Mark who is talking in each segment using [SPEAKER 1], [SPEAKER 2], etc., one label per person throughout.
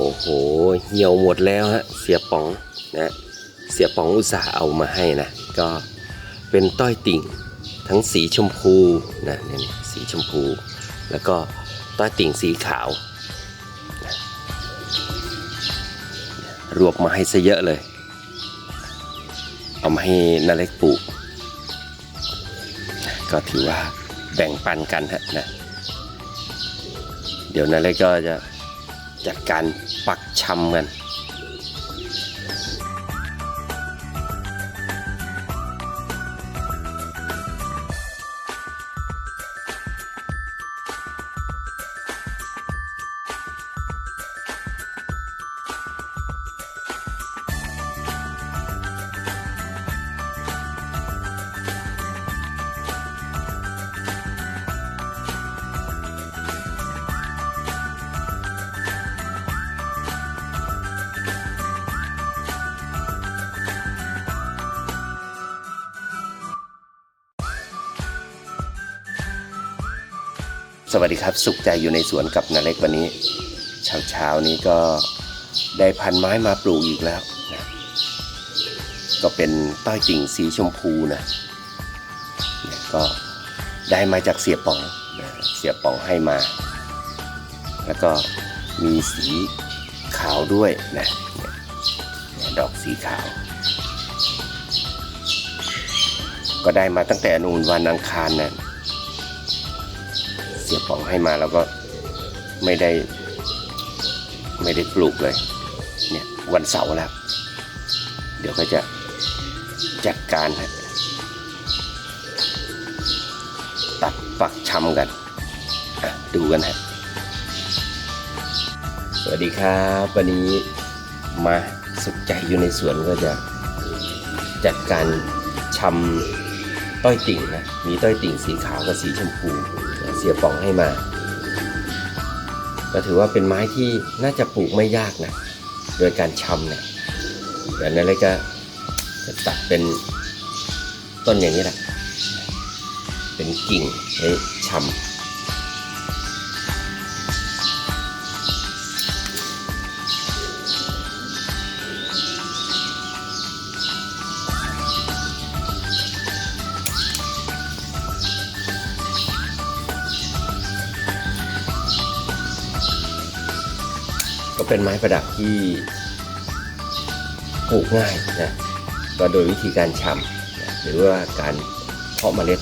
[SPEAKER 1] โอ้โห เหี่ยวหมดแล้วฮะ เสียป๋องนะ เสียป๋องอุตส่าห์เอามาให้นะ ก็เป็นต้อยติ่งทั้งสีชมพูนะเนี่ยสีชมพู แล้วก็ต้อยติ่งสีขาวนะรวบมาให้ซะเยอะเลย เอามาให้นาเล็กปลูกนะก็ถือว่าแบ่งปันกันฮะนะ เดี๋ยวนาเล็กก็จะ จัดการปักชำกัน สวัสดีครับ สุขใจอยู่ในสวนกับนาเล็กวันนี้ เช้าเช้านี้ก็ได้พันไม้มาปลูกอีกแล้วนะก็เป็นต้อยติ่งสีชมพูนะเนี่ยก็ได้มาจากเสียป๋องนะเสียป๋องให้มา แล้วก็มีสีขาวด้วยนะนี่ยเนี่ยดอกสีขาว ก็ได้มาตั้งแต่นูนวันอังคารนะ เสียป๋องให้มาแล้วก็ไม่ได้ ไม่ได้ปลูกเลย เนี่ยวันเสาร์แล้ว เดี๋ยวก็จะจัดการฮะตัดปักชำกันดูกันฮะสวัสดีครับ วันนี้มาสุขใจอยู่ในสวนก็จะจัดการชำต้อยติ่งนะ มีต้อยติ่งสีขาวกับสีชมพู เสียป๋องให้มา ก็ถือว่าเป็นไม้ที่น่าจะปลูกไม่ยากนะ โดยการชำเนี่ยเดี๋ยวนั้นเลยจะจะตัดเป็นต้นอย่างนี้แหละ เป็นกิ่งให้ชำ เป็นไม้ประดับที่ปลูกง่ายนะก็โดยวิธีการชำนะหรือว่าการเพาะเมล็ด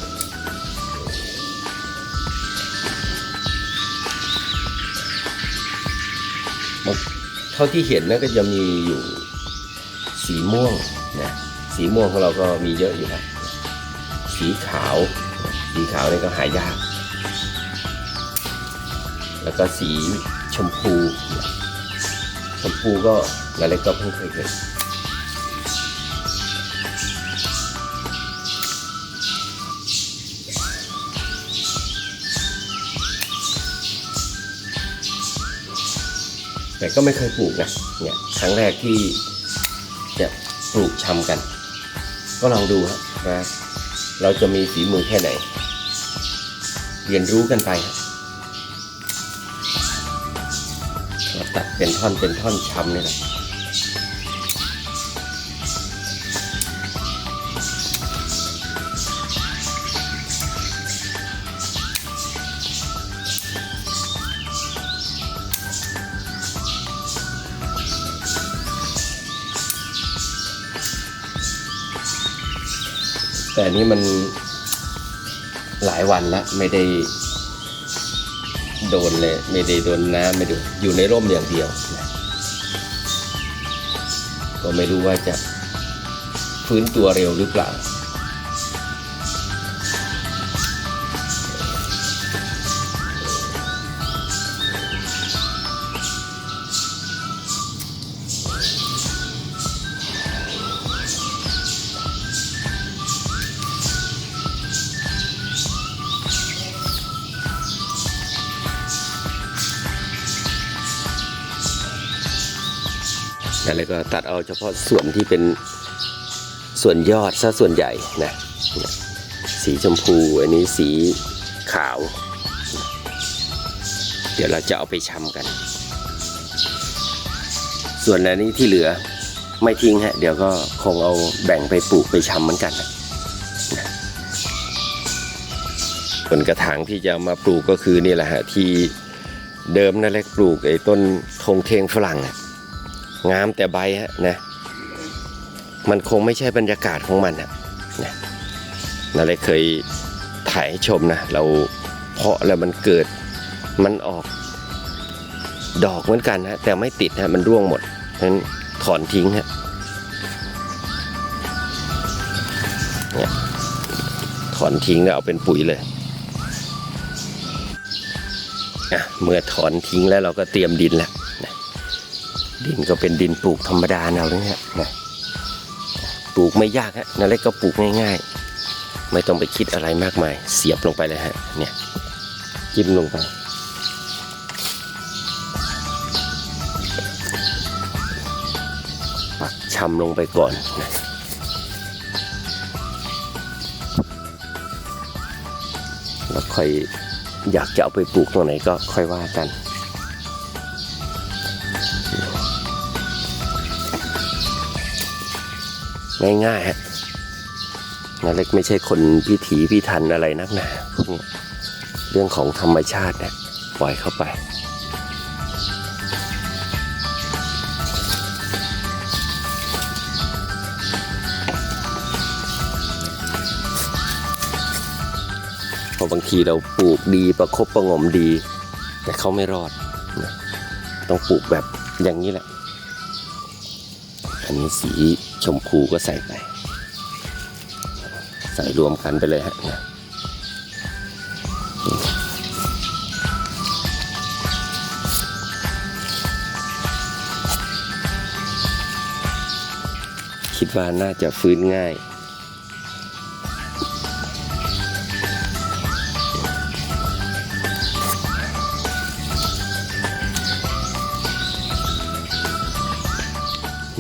[SPEAKER 1] เท่าที่เห็นนะก็จะมีอยู่สีม่วงนะสีม่วงของเราก็มีเยอะอยู่นะสีขาว สีขาวนี่ก็หายาก แล้วก็สีชมพู ชมพูก็นาเล็กก็เพิ่งเคยเห็นแต่ก็ไม่เคยปลูกนะเนี่ยครั้งแรกที่จะปลูกชำกัน ก็ลองดูครับว่าเราจะมีฝีมือแค่ไหน เรียนรู้กันไปครับ เราตัดเป็นท่อนเป็นท่อนชำนี่แหละแต่นนี้มันหลายวันแล้วไม่ได้ โดนเลยไม่ได้โดนน้ำไม่ดูอยู่ในร่มอย่างเดียวนะก็ไม่รู้ว่าจะฟื้นตัวเร็วหรือเปล่า แล้วก็ตัดเอาเฉพาะส่วนที่เป็นส่วนยอดซะส่วนใหญ่นะสีชมพูอันนี้สีขาว เดี๋ยวเราจะเอาไปชำกัน ส่วนอันนี้ที่เหลือไม่ทิ้งฮะ เดี๋ยวก็คงเอาแบ่งไปปลูกไปชำเหมือนกันนะส่วนกระถางที่จะมาปลูกก็คือนี่แหละฮะที่เดิมนั่นแหละปลูกไอ้ต้นธงเทงฝรั่งอะ งามแต่ใบฮะนะมันคงไม่ใช่บรรยากาศของมันอะนะนั่นเลยเคยถ่ายให้ชมนะ เราเพาะแล้วมันเกิดมันออกดอกเหมือนกันฮะแต่ไม่ติดฮะมันร่วงหมดเพราะฉะนั้นถอนทิ้งฮะถอนทิ้งแล้วเอาเป็นปุ๋ยเลยอะเมื่อถอนทิ้งแล้วเราก็เตรียมดินแล้วนะ ดินก็เป็นดินปลูกธรรมดาเราเนี่ยนะปลูกไม่ยากฮะนั่นเล็กก็ปลูกง่าย ๆ ไม่ต้องไปคิดอะไรมากมาย เสียบลงไปเลยฮะเนี่ยจิ้มลงไปปักชำลงไปก่อนนะแล้วค่อยอยากจะเอาไปปลูกตรงไหนก็ค่อยว่ากัน ง่ายๆฮะนาเล็กไม่ใช่คนพิถีพิถันอะไรนักหนาพวกนี้เรื่องของธรรมชาตินะปล่อยเข้าไปเพราะบางทีเราปลูกดีประคบประงมดี แต่เขาไม่รอด ต้องปลูกแบบอย่างนี้แหละ อันนี้สีชมพูก็ใส่ไป ใส่รวมกันไปเลยฮะนะคิดว่าน่าจะฟื้นง่าย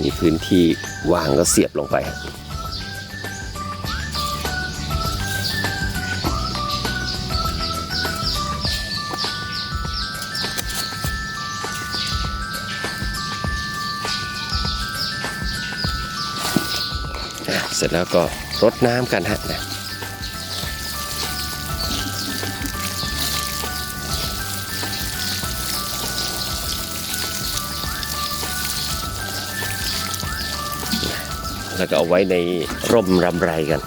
[SPEAKER 1] มีพื้นที่ว่างก็เสียบลงไป เสร็จแล้วก็รดน้ำกันฮะนะ แล้วก็เอาไว้ในร่มรำไรกัน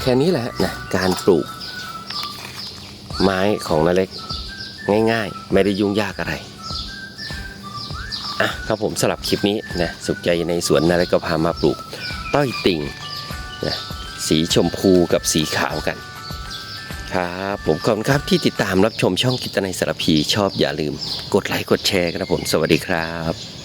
[SPEAKER 1] แค่นี้แหละนะการปลูก ไม้ของนาเล็กง่าย ๆ ไม่ได้ยุ่งยากอะไรอะครับผมสำหรับคลิปนี้นะสุขใจในสวนนาเล็กก็พามาปลูก ต้อยติ่งนะสีชมพูกับสีขาวกันครับผมขอบคุณครับที่ติดตามรับชมช่องกิตนัยสารพีชอบอย่าลืม กดไลค์กดแชร์ครับผมสวัสดีครับ